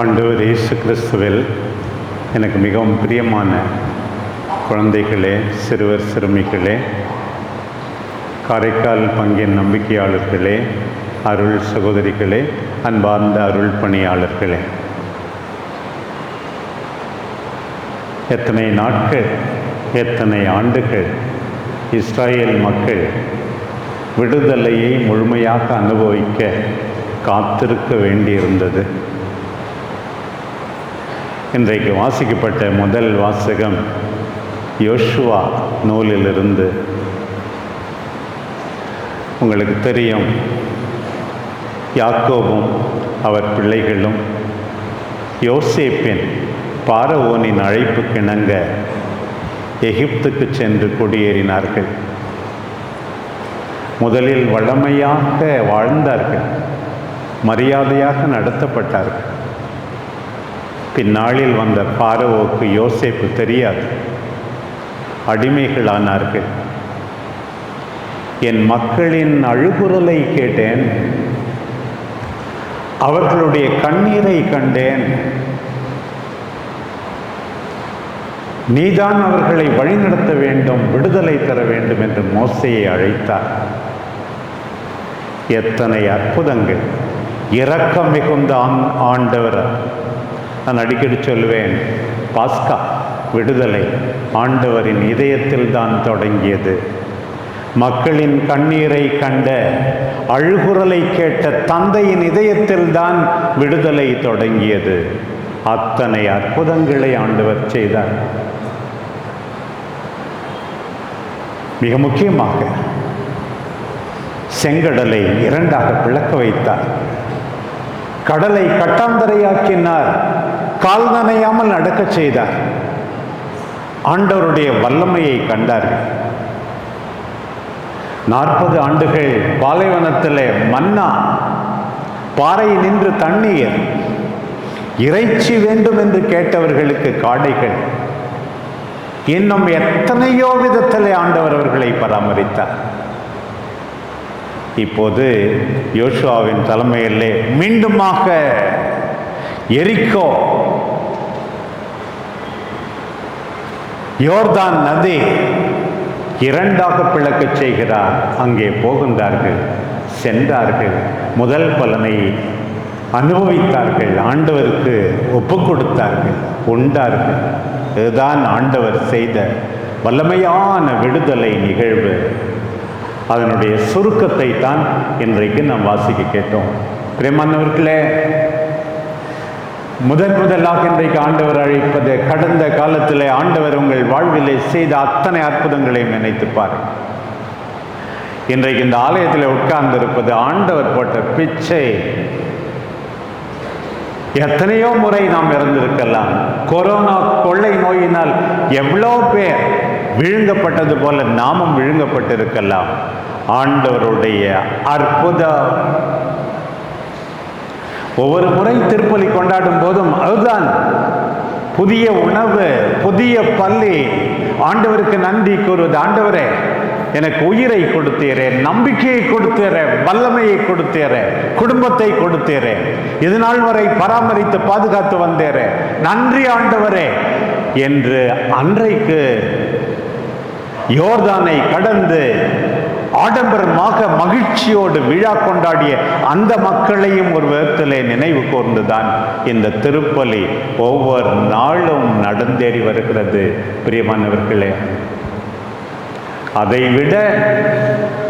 ஆண்டவர் இயேசு கிறிஸ்துவில் எனக்கு மிகவும் பிரியமான குழந்தைகளே சிறுவர் சிறுமிகளே காரைக்கால் பங்கின் நம்பிக்கையாளர்களே அருள் சகோதரிகளே அன்பார்ந்த அருள் பணியாளர்களே. எத்தனை நாட்கள் எத்தனை ஆண்டுகள் இஸ்ராயேல் மக்கள் விடுதலையை முழுமையாக அனுபவிக்க காத்திருக்க வேண்டியிருந்தது. இன்றைக்கு வாசிக்கப்பட்ட முதல் வாசகம் யோஷுவா நூலிலிருந்து. உங்களுக்கு தெரியும் யாக்கோவும் அவர் பிள்ளைகளும் யோசேப்பின் பாரவோனின் அழைப்பு கிணங்க எகிப்துக்கு சென்று குடியேறினார்கள். முதலில் வளமையாக வாழ்ந்தார்கள் மரியாதையாக நடத்தப்பட்டார்கள். பின்னாளில் வந்த பாரவோக்கு யோசேப்பு தெரியாது. அடிமைகளானார்கள். என் மக்களின் அழுகுரலை கேட்டேன். அவர்களுடைய கண்ணீரை கண்டேன். நீதான் அவர்களை வழிநடத்த வேண்டும் விடுதலை தர வேண்டும் என்று மோசையை அழைத்தார். எத்தனை அற்புதங்கள். இரக்கம் மிகுந்த ஆண் ஆண்டவர். நான் அடிக்கடி சொல்வேன் பாஸ்கா விடுதலை ஆண்டவரின் இதயத்தில் தான் தொடங்கியது. மக்களின் கண்ணீரை கண்ட அழுகுரலை கேட்ட தந்தையின் இதயத்தில் தான் விடுதலை தொடங்கியது. அத்தனை அற்புதங்களை ஆண்டவர் செய்தார். மிக முக்கியமாக செங்கடலை இரண்டாக பிளக்க வைத்தார். கடலை கட்டாந்தரையாக்கினார். கால் நனையாமல் நடக்கச் செய்தார். ஆண்டவருடைய வல்லமையை கண்டார்கள் நாற்பது ஆண்டுகள் பாலைவனத்தில் மன்னா பாறை நின்று தண்ணீர் இறைச்சி வேண்டும் என்று கேட்டவர்களுக்கு காடைகள். இன்னும் எத்தனையோ விதத்தில் ஆண்டவர் அவர்களை பராமரித்தார். இப்போது யோசுவாவின் தலைமையிலே மீண்டுமாக எரிக்கோ யோர்தான் நதி இரண்டாக பிளக்கச் செய்கிறார். அங்கே போகின்றார்கள் சென்றார்கள் முதல் பலனை அனுபவித்தார்கள். ஆண்டவருக்கு ஒப்பு கொடுத்தார்கள் உண்டார்கள். இதுதான் ஆண்டவர் செய்த வல்லமையான விடுதலை நிகழ்வு. அதனுடைய சுருக்கத்தை தான் இன்றைக்கு நாம் வாசிக்க கேட்டோம். பிரேமானவர்களே முதன் முதலாக இன்றைக்கு ஆண்டவர் அழைப்பது கடந்த காலத்தில் ஆண்டவர் உங்கள் வாழ்விலே செய்த அத்தனை அற்புதங்களையும் நினைத்து இன்றைக்கு இந்த ஆலயத்தில் உட்கார்ந்திருப்பது ஆண்டவர் போட்ட பிச்சை. எத்தனையோ முறை நாம் இறந்திருக்கலாம். கொரோனா கொள்ளை நோயினால் எவ்வளோ பேர் விழுங்கப்பட்டது போல நாமும் விழுங்கப்பட்டிருக்கலாம். ஆண்டவருடைய அற்புத ஒவ்வொரு முறை திருப்பலி கொண்டாடும் போதும் அதுதான் புதிய உணவு புதிய பள்ளி. ஆண்டவருக்கு நன்றி கூறுவது ஆண்டவரே எனக்கு உயிரை கொடுத்தீரே நம்பிக்கையை கொடுத்தீரே வல்லமையை கொடுத்தீரே குடும்பத்தை கொடுத்தீரே. இது நாள் வரை பராமரித்து பாதுகாத்து வந்தேரே. நன்றி ஆண்டவரே. என்று அன்றைக்கு யோர்தானை கடந்து ஆடம்பரமாக மகிழ்ச்சியோடு விழா கொண்டாடிய அந்த மக்களையும் ஒரு விதத்திலே நினைவு கூர்ந்துதான் இந்த திருப்பலி ஒவ்வொரு நாளும் நடந்தேறி வருகிறது. பிரியமானவர்களே அதைவிட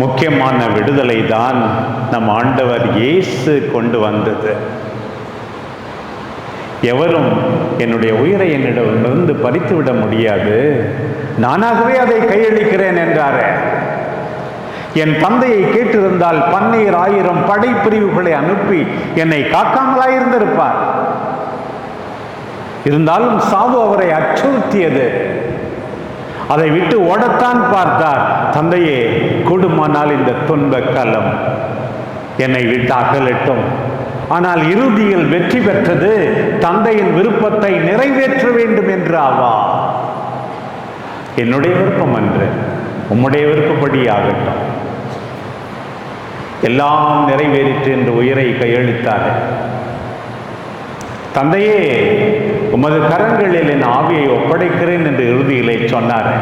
முக்கியமான விடுதலை தான் நம் ஆண்டவர் இயேசு கொண்டு வந்தது. எவரும் என்னுடைய உயிரை என்னிடமிருந்து பறித்து விட முடியாது. நானாகவே அதை கையளிக்கிறேன் என்றாரே. என் தந்தையை கேட்டிருந்தால் பன்னீர் ஆயிரம் படைப்பிரிவுகளை அனுப்பி என்னை காக்காமலாயிருந்திருப்பார். இருந்தாலும் சாவு அவரை அச்சுறுத்தியது. அதை விட்டு ஓடத்தான் பார்த்தார். தந்தையே கூடுமானால் இந்த துன்ப காலம் என்னை விட்டு அகலட்டும். ஆனால் இறுதியில் வெற்றி பெற்றது தந்தையின் விருப்பத்தை நிறைவேற்ற வேண்டும் என்று ஆவா. என்னுடைய விருப்பம் அன்று உம்முடைய விருப்பப்படி ஆகட்டும் எல்லாம் நிறைவேறிற்று என்று உயிரை கையெழுத்தார் தந்தையே உமது கரங்களில் என் ஆவியை ஒப்படைக்கிறேன் என்று இறுதியிலே சொன்னார்.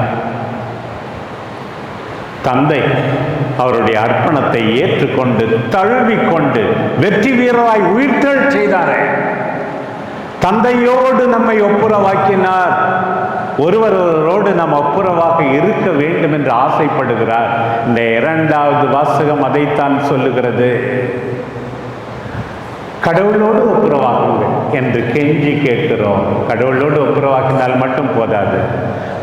தந்தை அவருடைய அர்ப்பணத்தை ஏற்றுக்கொண்டு தழுவிக்கொண்டு வெற்றி வீரராய் உயிர்த்தல் செய்தாரே. தந்தையோடு நம்மை ஒப்புரவாக்கினார். ஒருவரோடு நாம் ஒப்புரவாக இருக்க வேண்டும் என்று ஆசைப்படுகிறார். இந்த இரண்டாவது வாசகம் அதைத்தான் சொல்லுகிறது. கடவுளோடு ஒப்புரவாக்குங்கள் என்று கெஞ்சி கேட்கிறோம். கடவுளோடு ஒப்புரவாக்கினால் மட்டும் போதாது.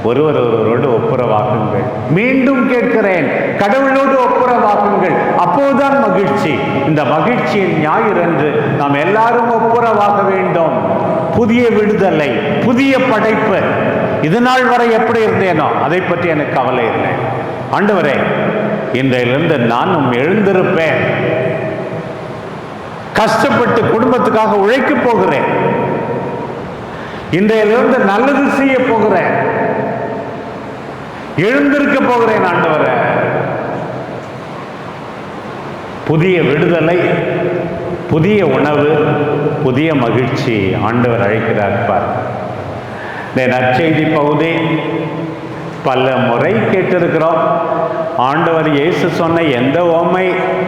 ஒருவர் ஒருவரோடு ஒப்புரவாக்குங்கள். மீண்டும் கேட்கிறேன். கடவுளோடு ஒப்புரவாக்குங்கள். அப்போதுதான் மகிழ்ச்சி. இந்த மகிழ்ச்சியின் ஞாயிறன்று நாம் எல்லாரும் ஒப்புரவாக வேண்டும். புதிய விடுதலை புதிய படைப்பு இது நாள் வரை எப்படி இருந்தேனோ அதை பற்றி எனக்கு கவலை இல்லை. ஆண்டவரே இன்றையிலிருந்து நானும் எழுந்திருப்பேன். கஷ்டப்பட்டு குடும்பத்துக்காக உழைக்க போகிறேன். இன்றையிலிருந்து நல்லது செய்ய போகிறேன். எழுந்திருக்க போகிறேன் ஆண்டவரே. புதிய விடுதலை புதிய உணவு புதிய மகிழ்ச்சி ஆண்டவர் அழைக்கிறார் பார். இந்த நற்செய்தி பகுதி பல முறை கேட்டிருக்கிறோம். ஆண்டவர் இயேசு சொன்ன எந்த ஓமை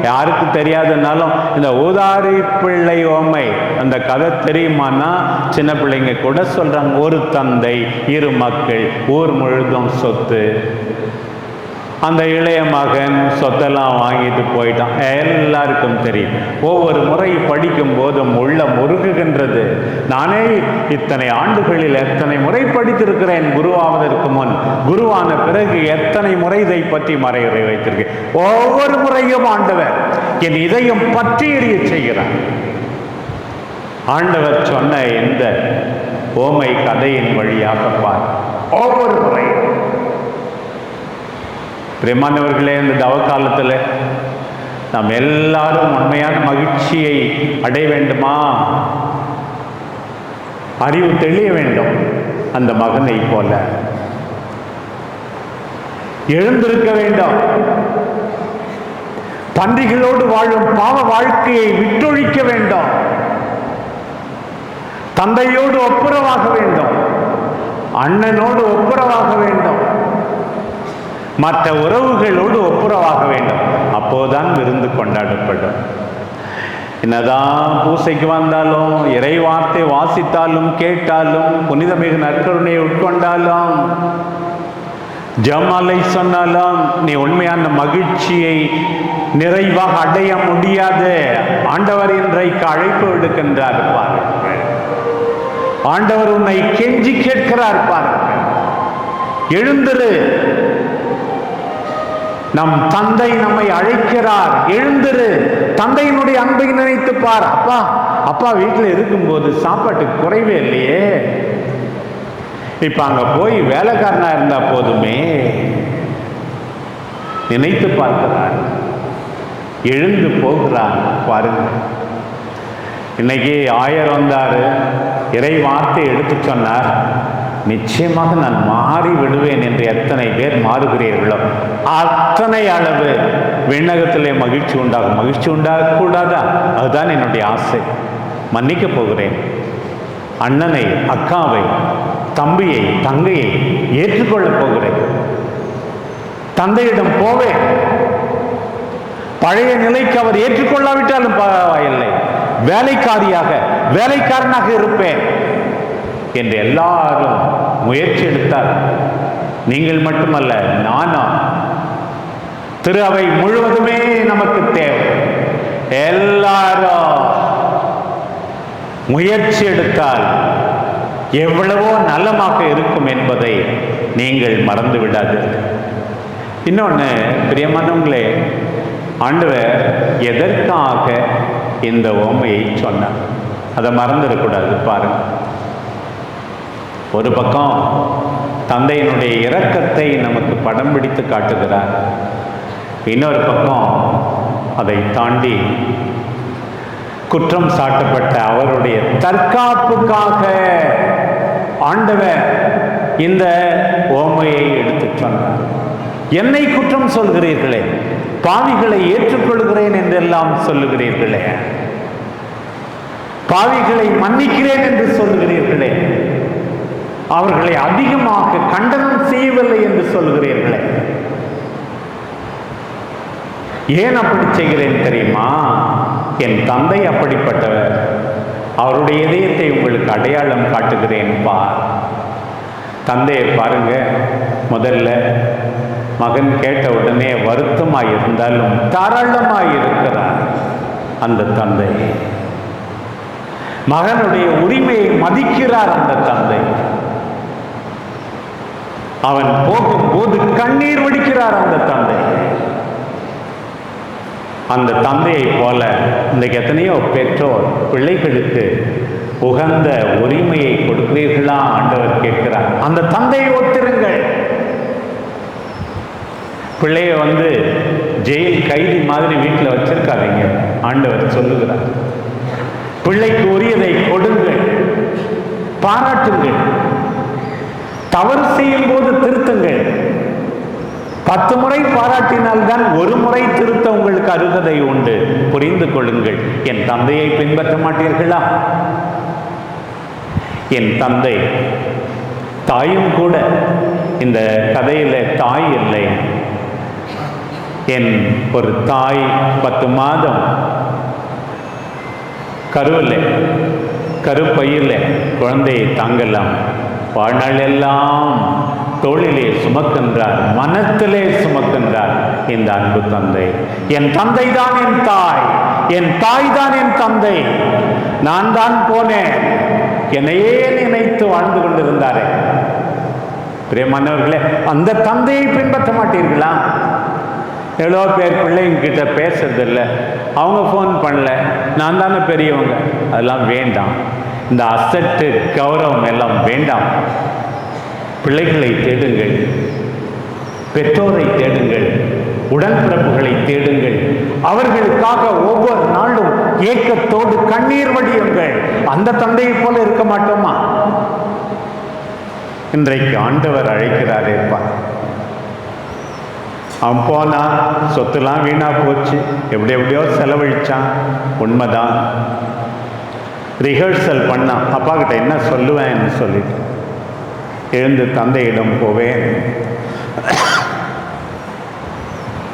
யாருக்கு தெரியாதுனாலும் இந்த ஊதாரி பிள்ளை ஓமை அந்த கதை தெரியுமானா சின்ன பிள்ளைங்க கூட சொல்கிறாங்க ஒரு தந்தை இரு மக்கள் ஊர் முழுதும் சொத்து. அந்த இளைய மகன் சொத்தெல்லாம் வாங்கிட்டு போயிட்டான். எல்லாருக்கும் தெரியும். ஒவ்வொரு முறை படிக்கும் போதும் உள்ள முருகுகின்றது. நானே இத்தனை ஆண்டுகளில் எத்தனை முறை படித்திருக்கிறேன் குருவாவதற்கு முன். குருவான பிறகு எத்தனை முறை இதை பற்றி மறையுறை வைத்திருக்கேன். ஒவ்வொரு முறையும் ஆண்டவர் என் இதயம் பற்றி எறிய செய்கிறார். ஆண்டவர் சொன்ன இந்த ஓமை கதையின் வழியாக பார். ஒவ்வொரு முறையும். பிரியமானவர்களே இந்த தவ காலத்தில் நாம் எல்லாரும் உண்மையான மகிழ்ச்சியை அடைய வேண்டுமா? அறிவு தெளிய வேண்டும் அந்த மகனை போல. எழுந்திருக்க வேண்டும். பன்றிகளோடு வாழும் பாவ வாழ்க்கையை விட்டொழிக்க வேண்டும். தந்தையோடு ஒப்புரவாக வேண்டும். அண்ணனோடு ஒப்புரவாக வேண்டும். மற்ற உறவுகளோடு ஒப்புரவாக வேண்டும். அப்போதான் விருந்து கொண்டாடப்படும். என்னதான் பூசைக்கு வந்தாலும் இறை வார்த்தை வாசித்தாலும் கேட்டாலும் புனிதமிகு நற்கருணையை உட்கொண்டாலும் ஜமாலை சொன்னாலும் நீ உண்மையான மகிழ்ச்சியை நிறைவாக அடைய முடியாது. ஆண்டவர் இன்றைக்கு அழைப்பு விடுக்கின்றார் பாருங்கள். ஆண்டவர் உன்னை கெஞ்சி கேட்கிறார் பாருங்கள். எழுந்திரு. நம் தந்தை நம்மை அழைக்கிறார். எழுந்திரு. தந்தையினுடைய அன்பை நினைத்து பார். அப்பா அப்பா வீட்டில் இருக்கும்போது சாப்பாட்டு குறைவே இல்லையே. இப்ப அங்க போய் வேலைக்காரனா இருந்தா போதுமே. நினைத்து பார்க்கிறார். எழுந்து போகிறார். பாருங்க. இன்னைக்கு ஆயர் வந்தாரு. இறை வார்த்தை எடுத்து சொன்னார். நிச்சயமாக நான் மாறி விடுவேன் என்று எத்தனை பேர் மாறுகிறீர்களோ அத்தனை அளவு விண்ணகத்திலே மகிழ்ச்சி உண்டாகும். மகிழ்ச்சி உண்டாகக்கூடாதா? அதுதான் என்னுடைய ஆசை. மன்னிக்க போகிறேன். அண்ணனை அக்காவை தம்பியை தங்கையை ஏற்றுக்கொள்ளப் போகிறேன். தந்தையிடம் போவேன். பழைய நிலைக்கு அவர் ஏற்றுக்கொள்ளாவிட்டாலும் பரவாயில்லை. வேலைக்காரியாக வேலைக்காரனாக இருப்பேன். என்று எல்லாரும் முயற்சி எடுத்தார். நீங்கள் மட்டுமல்ல நானா? திரு அவை முழுவதுமே நமக்கு தேவை. எல்லாரும் முயற்சி எடுத்தால் எவ்வளவோ நலமாக இருக்கும் என்பதை நீங்கள் மறந்து விடாது இன்னொன்று பிரியமானவங்களே ஆண்டவர் எதற்காக இந்த ஓமையை சொன்னார்? அதை மறந்துடக்கூடாது பாருங்கள் ஒரு பக்கம் தந்தையினுடைய இரக்கத்தை நமக்கு படம் பிடித்து காட்டுகிறார். இன்னொரு பக்கம் அதை தாண்டி குற்றம் சாட்டப்பட்ட அவருடைய தற்காப்புக்காக ஆண்டவர் இந்த ஓமையை எடுத்துச் சொன்னார். என்னை குற்றம் சொல்கிறீர்களே பாவிகளை ஏற்றுக்கொள்கிறேன் என்றெல்லாம் சொல்லுகிறீர்களே. பாவிகளை மன்னிக்கிறேன் என்று சொல்லுகிறீர்களே அவர்களை அதிகமாக கண்டனம் செய்யவில்லை என்று சொல்கிறீர்களே ஏன் அப்படி செய்கிறேன் தெரியுமா? என் தந்தை அப்படிப்பட்டவர். அவருடைய இதயத்தை உங்களுக்கு அடையாளம் காட்டுகிறேன் பார் தந்தையை பாருங்க முதல்ல மகன் கேட்ட உடனே வருத்தமாக இருந்தாலும் தாராளமாக இருக்கிறார் அந்த தந்தை. மகனுடைய உரிமையை மதிக்கிறார் அந்த தந்தை. அவன் போகும்போது கண்ணீர் வடிக்கிறார் அந்த தந்தை. அந்த தந்தையை போல இன்றைக்கு எத்தனையோ பெற்றோர் பிள்ளைகளுக்கு உகந்த உரிமையை கொடுக்கிறீர்களா ஆண்டவர் கேட்கிறார். அந்த தந்தையை ஒத்திருங்கள். பிள்ளைய வந்து ஜெயில் கைதி மாதிரி வீட்டில் வச்சிருக்காதீங்க ஆண்டவர் சொல்லுகிறார். பிள்ளைக்கு உரியதை கொடுங்கள் பாராட்டுங்கள். பத்து முறை பாராட்டினால்தான் ஒரு முறை திருத்த உங்களுக்கு அருகதை உண்டு. புரிந்து கொள்ளுங்கள். என் தந்தையை பின்பற்ற மாட்டீர்களா? என் தந்தை தாயும் கூட இந்த கதையில தாய் இல்லை. என் ஒரு தாய் பத்து மாதம் கருவில் கருப்பையில் குழந்தையை தாங்கலாம். வாழ்நாள் எல்லாம் தோளிலே சுமக்கின்றார் மனத்திலே சுமக்கின்றார் இந்த அன்பு தந்தை. என் தந்தை தான் என் தாய் என் தாய் தான் என் தந்தை. நான் தான் போனேன். என்னையே நினைத்து வாழ்ந்து கொண்டிருந்தாரே. பிரியமானவர்களே அந்த தந்தையை பின்பற்ற மாட்டீர்களா? எவ்வளோ பேர் பிள்ளைங்க கிட்ட பேசுறதில்ல. அவங்க ஃபோன் பண்ணல. நான் தானே பெரியவங்க. அதெல்லாம் வேண்டாம். இந்த அசட்டு கௌரவம் எல்லாம் வேண்டாம். பிள்ளைகளை தேடுங்கள். பெற்றோரை தேடுங்கள். உடன்பிறப்புகளை தேடுங்கள். அவர்களுக்காக ஒவ்வொரு நாளும் ஏக்கத்தோடு கண்ணீர் வடியுங்கள். அந்த தந்தையை போல இருக்க மாட்டோமா? இன்றைக்கு ஆண்டவர் அழைக்கிறாரே அவன் போனான் சொத்துலாம் வீணா போச்சு. எப்படி எப்படியோ செலவழிச்சான். உண்மைதான். ரிஹர்சல் பண்ணான். அப்பா கிட்ட என்ன சொல்லுவேன்னு சொல்லிட்டு. எழுந்து தந்தையிடம் போவேன்.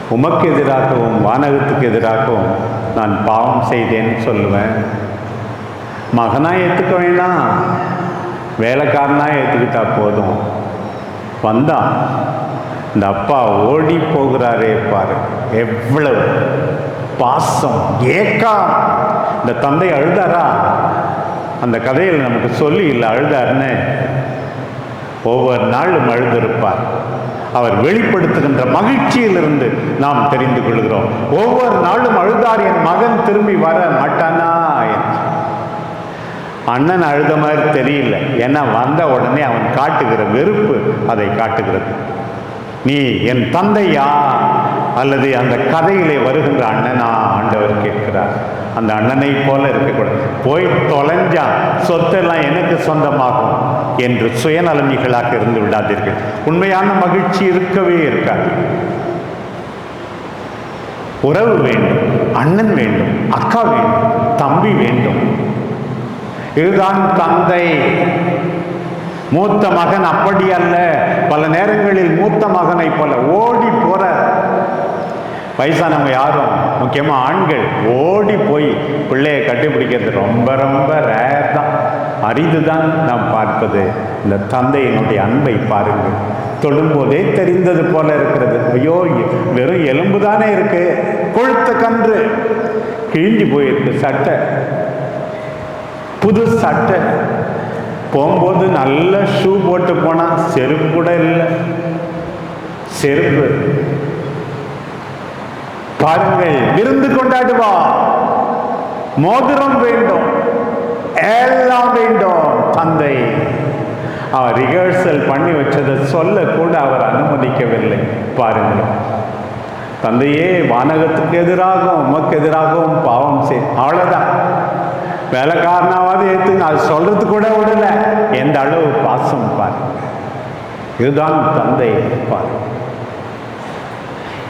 உமக்கு எதிராகவும் வானகத்துக்கு எதிராகவும் நான் பாவம் செய்தேன்னு சொல்லுவேன். மகனாக ஏற்றுக்க வேணாம் வேலைக்காரனாக ஏற்றுக்கிட்டா போதும். வந்தான் இந்த அப்பா ஓடி போகிறாரே பாரு. எவ்வளவு பாசம் ஏக்கம். இந்த தந்தை அழுதாரா? அந்த கதையில் நமக்கு சொல்லி இல்லை அழுதாருன்னு ஒவ்வொரு நாளும் அழுதிருப்பார் அவர் வெளிப்படுத்துகின்ற மகிழ்ச்சியிலிருந்து நாம் தெரிந்து கொள்கிறோம். ஒவ்வொரு நாளும் அழுதார் என் மகன் திரும்பி வர மாட்டானா? என்று. அண்ணன் அழுத மாதிரி தெரியல. ஏன்னா வந்த உடனே அவன் காட்டுகிற வெறுப்பு அதை காட்டுகிறது. நீ என் தந்தையா? அல்லது அந்த கதையிலே வருகின்ற அண்ணனா? ஆண்டவர் கேட்கிறார். அந்த அண்ணனை போல இருக்கக்கூடாது. போய் தொலைஞ்சான் சொத்தெல்லாம் எனக்கு சொந்தமாகும். என்று சுயநலமிகளாக இருந்து விடாதீர்கள். உண்மையான மகிழ்ச்சி இருக்கவே இருக்காது. உறவு வேண்டும் அண்ணன் வேண்டும் அக்கா வேண்டும் தம்பி வேண்டும். இதுதான் தந்தை. மூத்த மகன் அப்படி அல்ல. பல நேரங்களில் மூத்த மகனை போல ஓடி போற வயசானவங்க யாரும் முக்கியமா ஆண்கள் ஓடி போய் பிள்ளையை கட்டிப்பிடிக்கிறது ரொம்ப ரொம்ப ரேர் தான். அரிது தான் நாம் பார்ப்பது. இந்த தந்தையினுடைய அன்பை பாருங்கள். தொழும்போதே தெரிந்தது போல இருக்கிறது. ஐயோ வெறும் எலும்பு தானே இருக்கு. கொழுத்த கன்று. கிழிஞ்சு போயிருக்கு சட்டை. புது சட்டை. போகும்போது நல்ல ஷூ போட்டு போனா செருப்பு கூட இல்லை. செருப்பு. பாருங்கள் விருந்து கொண்டாடுவா மோதிரம் வேண்டும். எல்லாம் வேண்டும் தந்தை. அவர் ரிஹர்சல் பண்ணி வச்சதை சொல்ல கூட அவர் அனுமதிக்கவில்லை. பாருங்கள். தந்தையே வானகத்துக்கு எதிராகவும் உமக்கு எதிராகவும் பாவம் செய் அவ்வளோதான் வேலைக்காரனாவது ஏற்றுங்க அது சொல்றது கூட விடல. எந்த அளவு பாசம் பாரு இதுதான் தந்தை பாரு.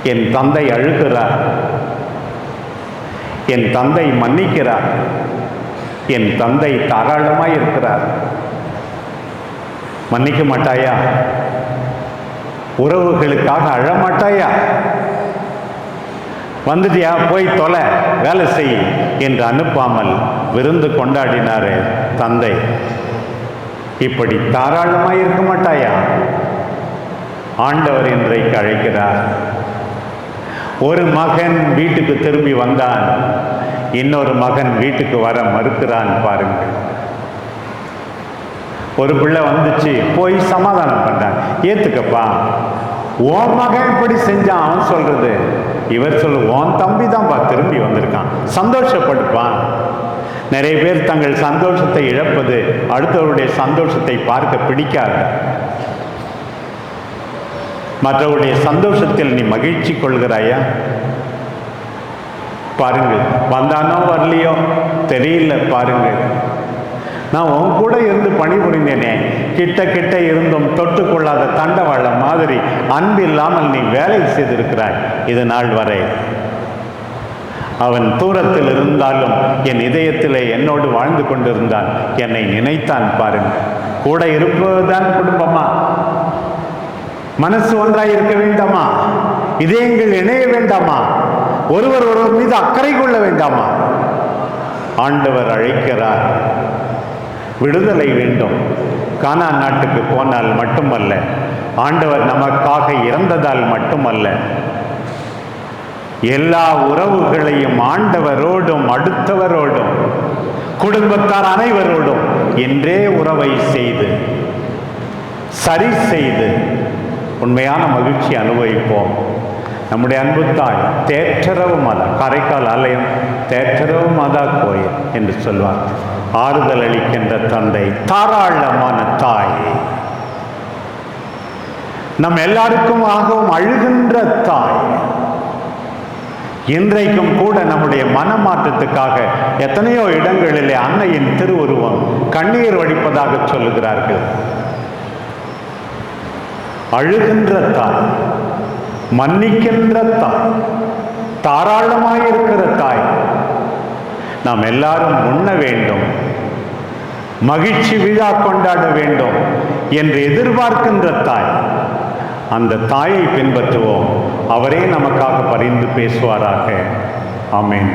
என் தந்தை அழுகிறார். என் தந்தை மன்னிக்கிறார். என் தந்தை தாராளமாக இருக்கிறார். மன்னிக்க மாட்டாயா? உறவுகளுக்காக அழமாட்டாயா? வந்துட்டியா? போய் தொலை வேலை செய் என்று அனுப்பாமல் விருந்து கொண்டாடினாரு தந்தை. இப்படி தாராளமாக இருக்க மாட்டாயா? ஆண்டவர் இன்றைக்கு அழைக்கிறார். ஒரு மகன் வீட்டுக்கு திரும்பி வந்தான். இன்னொரு மகன் வீட்டுக்கு வர மறுக்கிறான் பாருங்கள். ஒரு பிள்ளை வந்துச்சு போய் சமாதானம் பண்ணான் ஏத்துக்கப்பா. உன் மகன் இப்படி செஞ்சான் அவன் சொல்றது. இவர் சொல்லு உன் தம்பி தான்ப்பா திரும்பி வந்திருக்கான். சந்தோஷப்படுப்பான் நிறைய பேர் தங்கள் சந்தோஷத்தை இழப்பது அடுத்தவருடைய சந்தோஷத்தை பார்க்க பிடிக்காது. மற்றவருடைய சந்தோஷத்தில் நீ மகிழ்ச்சி கொள்கிறாயா? பாருங்கள். வந்தானோ வரலையோ தெரியல பாருங்கள். நான் உன் கூட இருந்து பணிபுரிந்தேனே. கிட்ட கிட்ட இருந்தும் தொட்டு கொள்ளாத தண்டவாளம் மாதிரி அன்பு இல்லாமல் நீ வேலை செய்திருக்கிறாய் இது நாள் வரை. அவன் தூரத்தில் இருந்தாலும் என் இதயத்திலே என்னோடு வாழ்ந்து கொண்டிருந்தான். என்னை நினைத்தான் பாருங்கள். கூட இருப்பதுதான் குடும்பமா? மனசு ஒன்றாய் இருக்க வேண்டாமா? இதயங்கள் இணைய வேண்டாமா? ஒருவர் ஒருவர் மீது அக்கறை கொள்ள வேண்டாமா? ஆண்டவர் அழைக்கிறார். விடுதலை வேண்டும். கானா நாட்டுக்கு போனால் மட்டுமல்ல ஆண்டவர் நமக்காக இறந்ததால் மட்டுமல்ல எல்லா உறவுகளையும் ஆண்டவரோடும் அடுத்தவரோடும் குடும்பத்தார் அனைவரோடும் என்றே உறவை செய்து சரி செய்து உண்மையான மகிழ்ச்சி அனுபவிப்போம். நம்முடைய அன்பு தாய் தேற்றரவு மாதா காரைக்கால் ஆலயம் தேற்றரவு மாதா கோயில் என்று சொல்வார் ஆறுதல் அளிக்கின்ற தந்தை தாராளமான தாய் நம் எல்லாருக்கும் ஆகவும் அழுகின்ற தாய் இன்றைக்கும் கூட நம்முடைய மனமாற்றத்துக்காக எத்தனையோ இடங்களிலே அன்னையின் திருவுருவம் கண்ணீர் வடிப்பதாக சொல்லுகிறார்கள் அழுகின்ற தாய் மன்னிக்கின்ற தாய் தாராளமாயிருக்கிற தாய். நாம் எல்லாரும் உண்ண வேண்டும். மகிழ்ச்சி விழா கொண்டாட வேண்டும் என்று எதிர்பார்க்கின்ற தாய். அந்த தாயை பின்பற்றுவோம். அவரே நமக்காக பரிந்து பேசுவாராக. ஆமேன்.